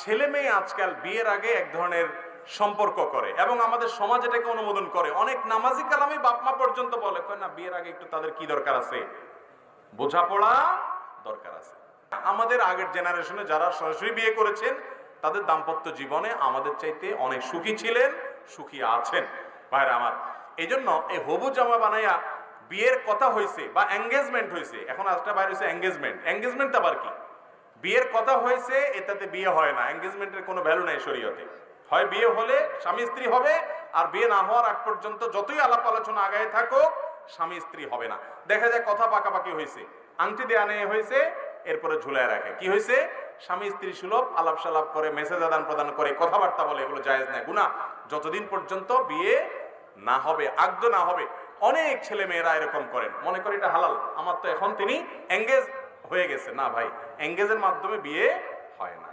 ছেলে মেয়ে আজকাল বিয়ের আগে এক ধরনের সম্পর্ক করে এবং আমাদের সমাজ এটাকে অনুমোদন করে। অনেক নামাজি কালামে বাপ মা পর্যন্ত বলে না, বিয়ের আগে একটু তাদের কি দরকার আছে? বোঝাপড়া দরকার আছে। আমাদের আগের জেনারেশনে যারা সরাসরি বিয়ে করেছেন, তাদের দাম্পত্য জীবনে আমাদের চাইতে অনেক সুখী ছিলেন, সুখী আছেন। ভাইরা আমার এই জন্য এই হবু জামা বানাইয়া বিয়ের কথা হয়েছে বা এঙ্গেজমেন্ট হয়েছে এখন আজটা বাইরে হয়েছে এঙ্গেজমেন্ট এঙ্গেজমেন্ট আবার কি? বিয়ের কথা হয়েছে, এটাতে বিয়ে হয় না এঙ্গেজমেন্টের কোনো ভ্যালু নেই শরীয়তে। হয় বিয়ে হলে স্বামী স্ত্রী হবে, আর বিয়ে না হওয়ার আগ পর্যন্ত যতই আলাপ আলোচনা আগায় থাকুক, স্বামী স্ত্রী হবে না। দেখা যায় কথা পাকাপাকি হয়েছে। আংটি দেয়া নেই হয়েছে, এরপরে ঝুলায় রাখে। কি হয়েছে? স্বামী স্ত্রী সুলভ আলাপ সালাপ করে মেসেজ আদান প্রদান করে, কথাবার্তা বলে, এগুলো জায়েজ নেই গুণা যতদিন পর্যন্ত বিয়ে না হবে আগ্ধ না হবে, অনেক ছেলে মেয়েরা এরকম করেন। মনে করি এটা হালাল। আমার তো এখন তিনি এঙ্গেজ হয়ে গেছে। না ভাই এঙ্গেজের মাধ্যমে বিয়ে হয় না।